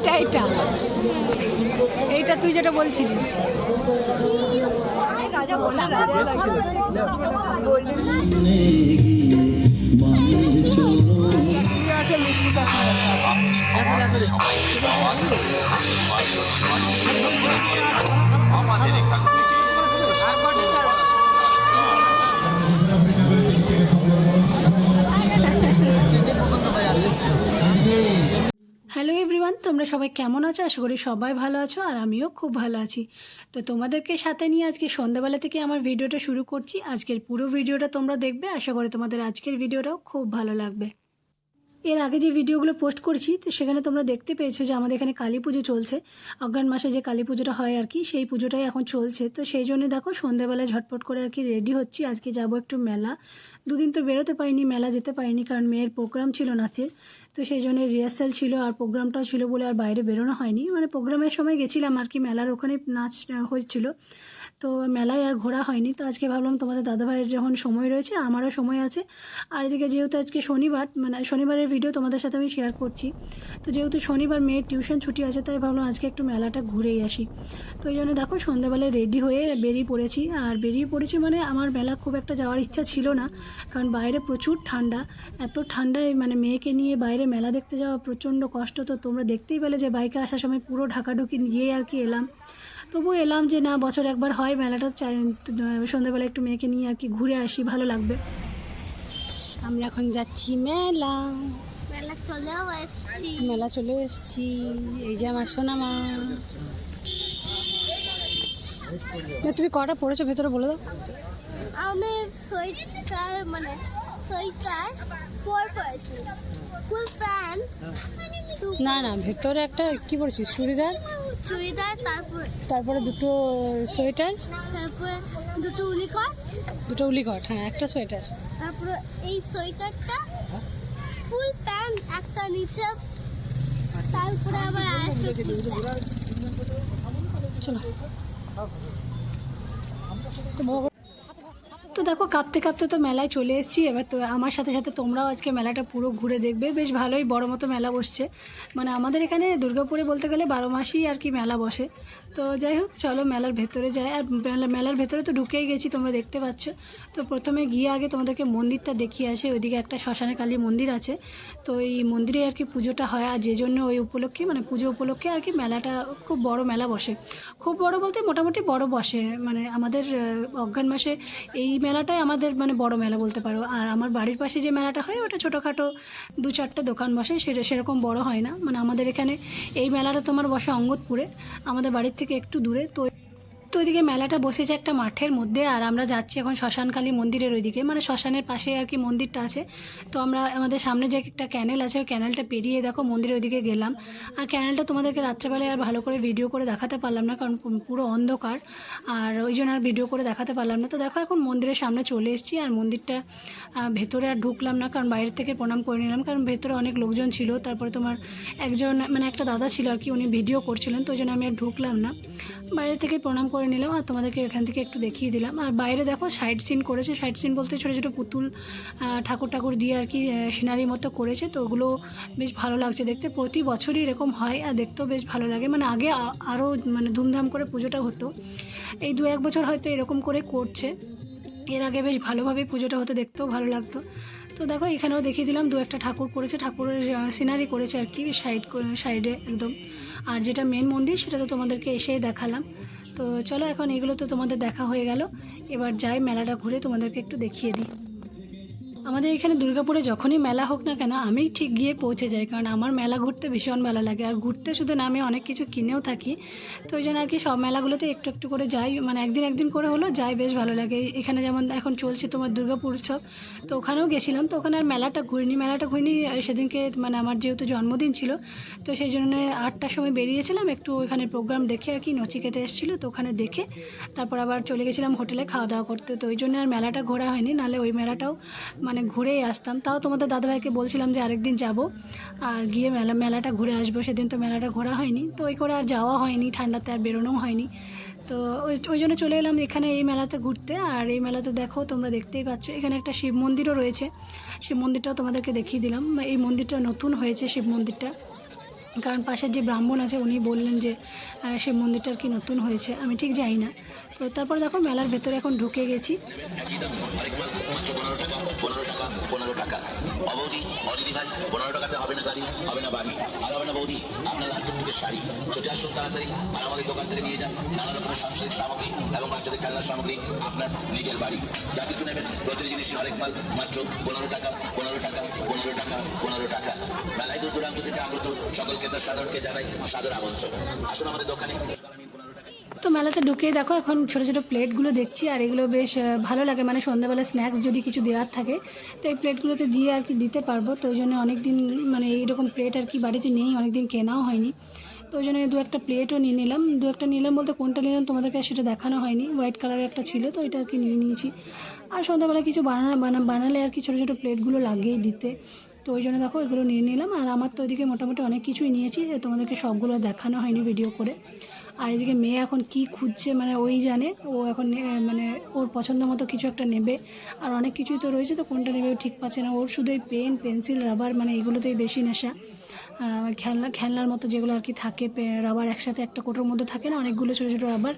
এইটা এইটা এইটা তুই যেটা বলছিলি। হ্যালো তোমরা সবাই কেমন আছো? আশা করি সবাই ভালো আছো আর আমিও খুব ভালো আছি। তো তোমাদেরকে সাথে নিয়ে আজকে সন্ধ্যাবেলা থেকে আমার ভিডিওটা শুরু করছি। আজকের পুরো ভিডিওটা তোমরা দেখবে। আশা করি তোমাদের আজকের ভিডিওটাও খুব ভালো লাগবে। এর আগে যে ভিডিওগুলো পোস্ট করছি, তো সেখানে তোমরা দেখতে পেয়েছ যে আমাদের এখানে কালী পুজো চলছে। অজ্ঞান মাসে যে কালী পুজোটা হয় আর কি, সেই পুজোটাই এখন চলছে। তো সেই জন্য দেখো সন্ধ্যাবেলায় ঝটপট করে আর কি রেডি হচ্ছি। আজকে যাব একটু মেলা। দুদিন তো বেরোতে পারিনি মেলা যেতে পারিনি কারণ মেয়ের প্রোগ্রাম ছিল নাচের। তো সেই জন্য রিহার্সাল ছিল আর প্রোগ্রামটাও ছিল বলে আর বাইরে বেরোনো হয়নি। মানে প্রোগ্রামের সময় গেছিলাম আর কি মেলার ওখানে নাচ আহ, হচ্ছিল তো মেলায় আর ঘোরা হয়নি। তো আজকে ভাবলাম তোমাদের দাদাভাইয়ের যখন সময় রয়েছে আমারও সময় আছে। আর এদিকে যেহেতু আজকে শনিবার মানে শনিবারের ভিডিও তোমাদের সাথে আমি শেয়ার করছি। তো যেহেতু শনিবার মেয়ের টিউশন ছুটি আছে তাই ভাবলাম আজকে একটু মেলাটা ঘুরেই আসি। তো এই জন্য দেখো সন্ধ্যাবেলায় রেডি হয়ে বেরিয়ে পড়েছি। আর বেরিয়ে পড়েছি মানে আমার মেলা খুব একটা যাওয়ার ইচ্ছা ছিল না। কারণ বাইরে প্রচুর ঠান্ডা এত ঠান্ডায় মানে মেয়েকে নিয়ে বাইরে মেলা দেখতে যাওয়া প্রচণ্ড কষ্ট তো তোমরা দেখতেই পেলে যে বাইকে আসার সময় পুরো ঢাকাঢুকি নিয়ে আর কি এলাম। তবু এলাম যে না বছর একবার হয় মেলাটা চাই সন্ধ্যাবেলা একটু মেয়েকে নিয়ে আর কি ঘুরে আসি ভালো লাগবে। আমরা এখন যাচ্ছি মেলা। মেলা চলেও এসছি। মেলা চলে এসেছি। এই যে আমার সোনা মা না, তুমি কটা পড়েছো? ভেতরে বলে দাও। আমি সোয়েটার মানে সোয়েটার ফোর পরেছি ফুল প্যান্ট না না ভেতরে একটা কি পড়েছিস চুড়িদার? চুড়িদার তারপর তারপরে দুটো সোয়েটার? তারপরে দুটো উলিকট। দুটো উলিকট হ্যাঁ একটা সোয়েটার। তারপরে এই সোয়েটারটা ফুল প্যান্ট একটা নিচে। তারপরে আবার আরেকটা চলো। তো তো দেখো, কাঁপতে কাঁপতে তো মেলায় চলে এসেছি। এবার তো আমার সাথে সাথে তোমরাও আজকে মেলাটা পুরো ঘুরে দেখবে। বেশ ভালোই বড় মতো মেলা বসছে। মানে আমাদের এখানে দুর্গাপুরে বলতে গেলে বারো মাসই আর কি মেলা বসে। তো যাই হোক, চলো মেলার ভেতরে যাই। আর মেলা, মেলার ভেতরে তো ঢুকেই গেছি, তোমরা দেখতে পাচ্ছ। তো প্রথমে গিয়ে আগে তোমাদেরকে মন্দিরটা দেখিয়ে আসে। ওইদিকে একটা শ্মশানে কালী মন্দির আছে। তো এই মন্দিরে আর কি পুজোটা হয়। আর যে জন্য ওই উপলক্ষে মানে পুজো উপলক্ষে আর কি মেলাটা খুব বড় মেলা বসে। খুব বড় বলতে মোটামুটি বড় বসে। মানে আমাদের অজ্ঞান মাসে এই মেলাটাই আমাদের মানে বড় মেলা বলতে পারো। আর আমার বাড়ির পাশে যে মেলাটা হয়, ওটা ছোটোখাটো দু চারটে দোকান বসে সেটা সেরকম বড় হয় না। মানে আমাদের এখানে এই মেলাটা তোমার বসে অঙ্গতপুরে আমাদের বাড়ির থেকে একটু দূরে, তো তো ওইদিকে মেলাটা বসেছে একটা মাঠের মধ্যে, আর আমরা যাচ্ছি এখন শ্মশানকালী মন্দিরের ওইদিকে। মানে শ্মশানের পাশে আর কি মন্দিরটা আছে। তো আমরা, আমাদের সামনে যে একটা ক্যানেল আছে, ওই ক্যানেলটা পেরিয়ে দেখো, মন্দিরের ওইদিকে গেলাম। আর ক্যানেলটা তোমাদেরকে রাত্রেবেলায় আর ভালো করে ভিডিও করে দেখাতে পারলাম না, কারণ পুরো অন্ধকার। আর ওই জন্য আর ভিডিও করে দেখাতে পারলাম না। তো দেখো এখন মন্দিরের সামনে চলে এসেছি, আর মন্দিরটা ভেতরে আর ঢুকলাম না, কারণ বাইরের থেকে প্রণাম করে নিলাম। কারণ ভেতরে অনেক লোকজন ছিল, তারপরে তোমার একজন মানে একটা দাদা ছিল আর কি, উনি ভিডিও করছিলেন। তো ওই জন্য আমি আর ঢুকলাম না। বাইরে থেকে প্রণাম করে নিলাম আর তোমাদেরকে এখান থেকে একটু দেখিয়ে দিলাম। আর বাইরে দেখো সাইড সিন করেছে। সাইড সিন বলতে ছোটো ছোটো পুতুল ঠাকুর ঠাকুর দিয়ে আর কি সিনারির মতো করেছে। তো ওগুলো বেশ ভালো লাগছে দেখতে। প্রতি বছরই এরকম হয় আর দেখতেও বেশ ভালো লাগে। মানে আগে আরও মানে ধুমধাম করে পুজোটা হতো। এই দু এক বছর হয়তো এরকম করে করছে। এর আগে বেশ ভালোভাবে পুজোটা হতে, দেখতেও ভালো লাগতো। তো দেখো, এখানেও দেখিয়ে দিলাম, দু একটা ঠাকুর করেছে। ঠাকুরের সিনারি করেছে আর কি সাইড সাইডে একদম। আর যেটা মেন মন্দির, সেটা তো তোমাদেরকে এসেই দেখালাম। তো চলো এখন এগুলো তো তোমাদের দেখা হয়ে গেল। এবার যাই, মেলাটা ঘুরে তোমাদেরকে একটু দেখিয়ে দিই। আমাদের এখানে দুর্গাপুরে যখনই মেলা হোক না কেন, আমি ঠিক গিয়ে পৌঁছে যাই, কারণ আমার মেলা ঘুরতে ভীষণ ভালো লাগে। আর ঘুরতে শুধু না, আমি অনেক কিছু কিনেও থাকি। তো ওই জন্য আর কি সব মেলাগুলোতে একটু একটু করে যাই। মানে একদিন একদিন করে হলো যাই, বেশ ভালো লাগে। এখানে যেমন এখন চলছে তোমার দুর্গাপুর উৎসব, তো ওখানেও গেছিলাম। তো ওখানে আর মেলাটা ঘুরিনি মেলাটা ঘুরিনি সেদিনকে মানে আমার যেহেতু জন্মদিন ছিল, তো সেই জন্য আটটার সময় বেরিয়েছিলাম। একটু ওখানে প্রোগ্রাম দেখে আর কি নচিকেতে এসেছিল, তো ওখানে দেখে তারপর আবার চলে গেছিলাম হোটেলে খাওয়া দাওয়া করতে। তো ওই জন্য আর মেলাটা ঘোরা হয়নি, নাহলে ওই মেলাটাও মানে ঘুরেই আসতাম। তাও তোমাদের দাদাভাইকে বলছিলাম যে আরেকদিন যাব। আর গিয়ে মেলা মেলাটা ঘুরে আসব। সেদিন তো মেলাটা ঘোরা হয়নি। তো ওই করে আর যাওয়া হয়নি। ঠান্ডাতে আর বেরোনোও হয়নি। তো ওই ওই জন্য চলে এলাম এখানে এই মেলাতে ঘুরতে। আর এই মেলাতে দেখো, তোমরা দেখতেই পাচ্ছ, এখানে একটা শিব মন্দিরও রয়েছে। শিব মন্দিরটাও তোমাদেরকে দেখিয়ে দিলাম। এই মন্দিরটা নতুন হয়েছে, শিব মন্দিরটা। কারণ পাশের যে ব্রাহ্মণ আছে উনি বললেন যে সে মন্দিরটার কি নতুন হয়েছে, আমি ঠিক যাই না। তো তারপর দেখো মেলার ভেতরে এখন ঢুকে গেছি। টাকা টাকা। হবে না হবে না বাড়ি, আর হবে না বৌদি। আপনার হাতের শাড়ি। চলে আসুন তাড়াতাড়ি আর আমাদের দোকান থেকে নিয়ে যান। নানা রকমের সাংসারিক সামগ্রী এবং বাচ্চাদের খেলার সামগ্রী আপনার নিজের বাড়ি। যা কিছু নেবেন, প্রতিটি জিনিস হরেক মাল, মাত্র পনেরো টাকা পনেরো টাকা পনেরো টাকা পনেরো টাকা। মেলায় দূর দূরান্ত থেকে আগত সকল ক্রেতা, সাধারণকে জানাই সাদর আমন্ত্রণ। আসুন আমাদের দোকানে। তো মেলাতে ঢুকে দেখো, এখন ছোটো ছোটো প্লেটগুলো দেখছি, আর এগুলো বেশ ভালো লাগে। মানে সন্ধ্যাবেলা স্ন্যাক্স যদি কিছু দেওয়ার থাকে, তো এই প্লেটগুলোতে দিয়ে আর কি দিতে পারব। তো ওই জন্য অনেক দিন মানে এইরকম প্লেট আর কি বাড়িতে নেই অনেক দিন কেনাও হয়নি। তো ওই জন্য দু একটা প্লেটও নিয়ে নিলাম। দু একটা নিলাম বলতে কোনটা নিলাম তোমাদেরকে সেটা দেখানো হয়নি। হোয়াইট কালারের একটা ছিল, তো এটা আর কি নিয়ে নিয়েছি। আর সন্ধ্যাবেলা কিছু বানানো বানা- বানালে আর কি ছোটো ছোটো প্লেটগুলো লাগিয়ে দিতে। তো ওই জন্য দেখো এগুলো নিয়ে নিলাম। আর আমার তো ওইদিকে মোটামুটি অনেক কিছুই নিয়েছি তোমাদেরকে সবগুলো দেখানো হয়নি ভিডিও করে। আর এদিকে মেয়ে এখন কি খুঁজছে মানে ওই জানে। ও এখন মানে ওর পছন্দ মতো কিছু একটা নেবে। আর অনেক কিছুই তো রয়েছে তো, কোনটা নেবে ও ঠিক পাচ্ছে না। ওর শুধু এই পেন, পেন্সিল, রাবার মানে এগুলোতেই বেশি নেশা। খেলনা, খেলনার মতো যেগুলো আর কি থাকে রাবার একসাথে একটা কোটোর মধ্যে থাকে না, অনেকগুলো ছোটো ছোটো রাবার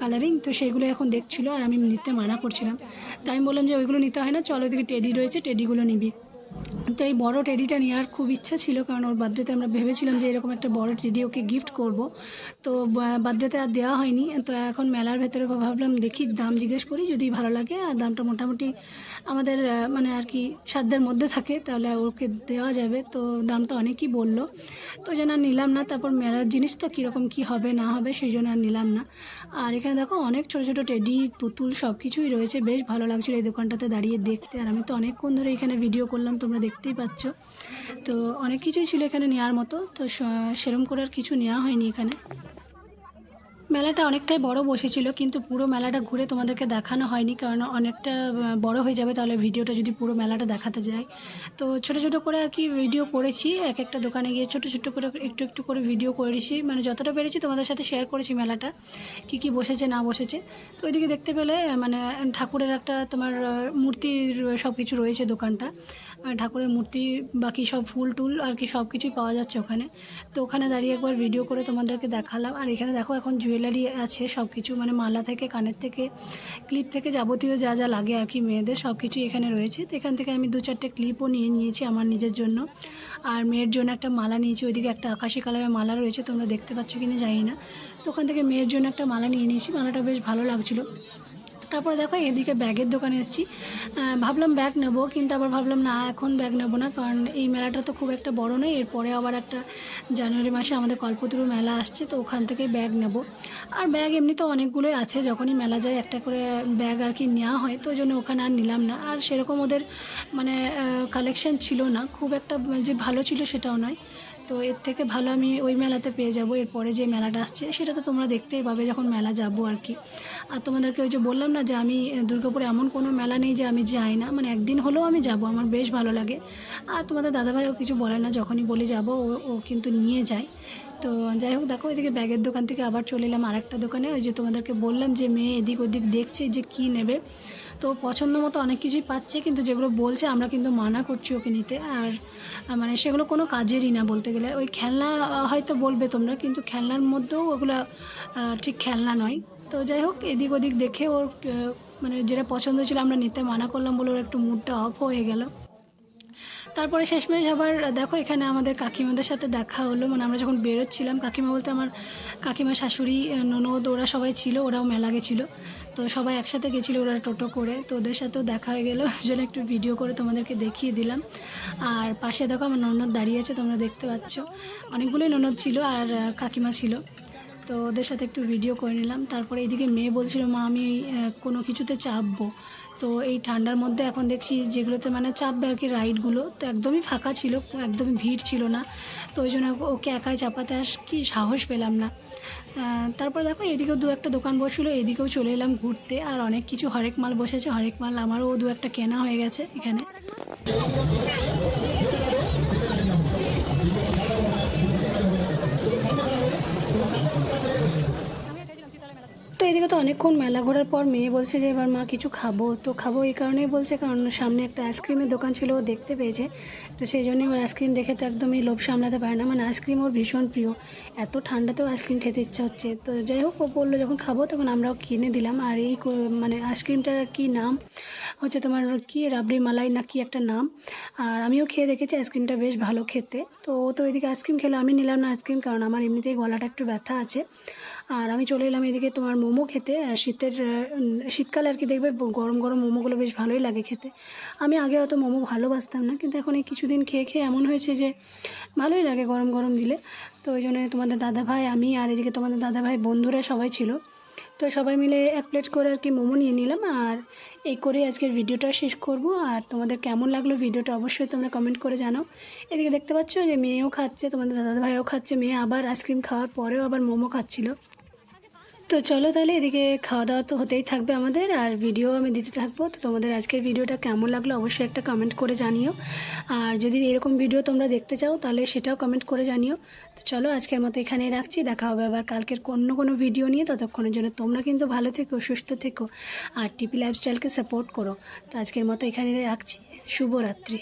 কালারিং তো সেইগুলো এখন দেখছিল আর আমি নিতে মানা করছিলাম। তাই আমি বললাম যে ওইগুলো নিতে হয় না, চলো এদিকে টেডি রয়েছে, টেডিগুলো নিবি। তো এই বড় টেডিটা নেওয়ার খুব ইচ্ছা ছিল, কারণ ওর বার্থডেতে আমরা ভেবেছিলাম যে এরকম একটা বড় টেডি ওকে গিফট করব। তো বার্থডেতে আর দেওয়া হয়নি। তো এখন মেলার ভেতরে ভাবলাম দেখি, দাম জিজ্ঞেস করি, যদি ভালো লাগে, আর দামটা মোটামুটি আমাদের মানে আর কি সাধ্যের মধ্যে থাকে, তাহলে ওকে দেওয়া যাবে। তো দামটা অনেকই বলল। তো যেন নিলাম না, তারপর মেলার জিনিস তো কীরকম কী হবে, না হবে, সেই জন্য আর নিলাম না। আর এখানে দেখো, অনেক ছোটো ছোটো টেডি পুতুল সব কিছুই রয়েছে। বেশ ভালো লাগছিল এই দোকানটাতে দাঁড়িয়ে দেখতে। আর আমি তো অনেকক্ষণ ধরে এখানে ভিডিও করলাম তোমরা দেখতেই পাচ্ছ। তো অনেক কিছুই ছিল এখানে নেওয়ার মতো। তো সেরম করে আর কিছু নেওয়া হয়নি এখানে। মেলাটা অনেকটাই বড় বসেছিল, কিন্তু পুরো মেলাটা ঘুরে তোমাদেরকে দেখানো হয়নি, কারণ অনেকটা বড় হয়ে যাবে তাহলে ভিডিওটা যদি পুরো মেলাটা দেখাতে যায়। তো ছোট ছোট করে আর কি ভিডিও করেছি, এক একটা দোকানে গিয়ে ছোট ছোট করে একটু একটু করে ভিডিও করেছি মানে যতটা পেরেছি তোমাদের সাথে শেয়ার করেছি মেলাটা, কি কি বসেছে না বসেছে। তো ওইদিকে দেখতে পেলে মানে ঠাকুরের একটা তোমার মূর্তির সব কিছু রয়েছে দোকানটা ঠাকুরের মূর্তি, বাকি সব ফুল টুল আর কি সব কিছুই পাওয়া যাচ্ছে ওখানে। তো ওখানে দাঁড়িয়ে একবার ভিডিও করে তোমাদেরকে দেখালাম, আর এখানে দেখো এখন জুয়েলারি আছে সব কিছু মানে মালা থেকে, কানের থেকে ক্লিপ থেকে যাবতীয় যা যা লাগে আর কি মেয়েদের সব কিছুই এখানে রয়েছে। তো এখান থেকে আমি দু চারটে ক্লিপও নিয়ে নিয়েছি আমার নিজের জন্য। আর মেয়ের জন্য একটা মালা নিয়েছি, ওইদিকে একটা আকাশি কালারের মালা রয়েছে, তোমরা দেখতে পাচ্ছ কি না জানি না। তো ওখান থেকে মেয়ের জন্য একটা মালা নিয়ে নিয়েছি, মালাটা বেশ ভালো লাগছিল। তারপরে দেখো এদিকে ব্যাগের দোকানে এসেছি। ভাবলাম ব্যাগ নেব, কিন্তু আবার ভাবলাম না, এখন ব্যাগ নেব না, কারণ এই মেলাটা তো খুব একটা বড় নয়। এরপরে আবার একটা জানুয়ারি মাসে আমাদের কল্পতরু মেলা আসছে, তো ওখান থেকে ব্যাগ নেব। আর ব্যাগ এমনি তো অনেকগুলোই আছে, যখনই মেলা যায় একটা করে ব্যাগ আর কি নেওয়া হয়, তো জন্য ওখানে আর নিলাম না। আর সেরকম ওদের মানে কালেকশন ছিল না, খুব একটা যে ভালো ছিল সেটাও নয়। তো এর থেকে ভালো আমি ওই মেলাতে পেয়ে যাব। এরপরে যে মেলাটা আসছে, সেটা তো তোমরা দেখতেই পাবে যখন মেলা যাব আর কি। আর তোমাদেরকে ওই যে বললাম না যে আমি দুর্গাপুরে এমন কোনো মেলা নেই যে আমি যাই না। মানে একদিন হলেও আমি যাব, আমার বেশ ভালো লাগে। আর তোমাদের দাদাভাইও কিছু বলে না, যখনই বলি যাব, ও ও কিন্তু নিয়ে যায়। তো যাই হোক, দেখো এদিকে ব্যাগের দোকান থেকে আবার চলে এলাম আরেকটা দোকানে। ওই যে তোমাদেরকে বললাম যে মেয়ে এদিক ওদিক দেখছে যে কি নেবে। তো পছন্দ মতো অনেক কিছুই পাচ্ছে, কিন্তু যেগুলো বলছে আমরা কিন্তু মানা করছি ওকে নিতে। আর মানে সেগুলো কোনো কাজেরই না বলতে গেলে। ওই খেলনা হয়তো বলবে তোমরা, কিন্তু খেলনার মধ্যেও ওগুলো ঠিক খেলনা নয়। তো যাই হোক, এদিক ওদিক দেখে ওর মানে যেটা পছন্দ ছিল আমরা নিতে মানা করলাম বলে ওর একটু মুডটা অফ হয়ে গেল। তারপরে শেষমেশ আবার, দেখো এখানে আমাদের কাকিমাদের সাথে দেখা হলো। মানে আমরা যখন বেরোচ্ছিলাম, কাকিমা বলতে আমার কাকিমা, শাশুড়ি ননদ, ওরা সবাই ছিল, ওরাও মেলা গেছিল। তো সবাই একসাথে গেছিল ওরা টোটো করে। তো ওদের সাথেও দেখা হয়ে গেলো জন্য একটু ভিডিও করে তোমাদেরকে দেখিয়ে দিলাম। আর পাশে দেখো আমার ননদ দাঁড়িয়ে আছে, তোমরা দেখতে পাচ্ছ। অনেকগুলোই ননদ ছিল আর কাকিমা ছিল। তো ওদের সাথে একটু ভিডিও করে নিলাম। তারপরে এইদিকে মেয়ে বলছিল, মা, আমি কোনো কিছুতে চাপবো। তো এই ঠান্ডার মধ্যে এখন দেখছি যেগুলোতে মানে চাপবে আর কি রাইডগুলো তো একদমই ফাঁকা ছিল, একদমই ভিড় ছিল না। তো ওই জন্য ওকে একাই চাপাতে আস কি সাহস পেলাম না। তারপরে দেখো এদিকেও দু একটা দোকান বসল, এদিকেও চলে এলাম ঘুরতে। আর অনেক কিছু হরেক মাল বসেছে, হরেক মাল আমারও দু একটা কেনা হয়ে গেছে এখানে। তো এদিকে তো অনেকক্ষণ মেলা ঘোরার পর মেয়ে বলছে যে, এবার মা কিছু খাব। তো খাব এই কারণেই বলছে, কারণ সামনে একটা আইসক্রিমের দোকান ছিল, ও দেখতে পেয়েছে। তো সেই জন্যই ওর আইসক্রিম দেখে তো একদমই লোভ সামলাতে পারে না। মানে আইসক্রিম ওর ভীষণ প্রিয়। এত ঠান্ডাতেও আইসক্রিম খেতে ইচ্ছা হচ্ছে। তো যাই হোক, ও বলল, যখন খাব তখন আমরাও কিনে দিলাম। আর এই মানে আইসক্রিমটার কি নাম? হচ্ছে তোমার কি, রাবড়ি মালাই না কি একটা নাম? আর আমিও খেয়ে দেখেছি, আইসক্রিমটা বেশ ভালো খেতে। তো ও তো এদিকে আইসক্রিম খেলো, আমি নিলাম না আইসক্রিম, কারণ আমার এমনিতেই গলাটা একটু ব্যথা আছে। আর আমি চলে এলাম এদিকে তোমার মোমো খেতে শীতের শীতকালে আর কি দেখবে গরম গরম মোমোগুলো বেশ ভালোই লাগে খেতে। আমি আগে অত মোমো ভালোবাসতাম না, কিন্তু এখন এই কিছুদিন খেয়ে খেয়ে এমন হয়েছে যে ভালোই লাগে গরম গরম দিলে। তো ওই জন্য তোমাদের দাদাভাই, আমি আর এদিকে তোমাদের দাদাভাই বন্ধুরা সবাই ছিল। তো সবাই মিলে এক প্লেট করে আর কি মোমো নিয়ে নিলাম। আর এই করে আজকের ভিডিওটা শেষ করব। আর তোমাদের কেমন লাগল ভিডিওটা অবশ্যই তোমরা কমেন্ট করে জানাও। এদিকে দেখতে পাচ্ছ যে মেয়েও খাচ্ছে, তোমাদের দাদা ভাইও খাচ্ছে। মেয়ে আবার আইসক্রিম খাওয়ার পরেও আবার মোমো খাচ্ছিল। তো চলো তাহলে এদিকে খাওয়া দাওয়া তো হতেই থাকবে আমাদের, আর ভিডিও আমি দিতে থাকব। তো তোমাদের আজকের ভিডিওটা কেমন লাগল অবশ্যই একটা কমেন্ট করে জানিও। আর যদি এরকম ভিডিও তোমরা দেখতে চাও, তাহলে সেটাও কমেন্ট করে জানিও। তো চলো আজকের মতো এখানেই রাখছি, দেখা হবে আবার কালকের অন্য কোনো ভিডিও নিয়ে। ততক্ষণের জন্য তোমরা কিন্তু ভালো থেকো, সুস্থ থেকো, আর টিপি লাইফস্টাইলকে সাপোর্ট করো। তো আজকের মতো এখানে রাখছি, শুভরাত্রি।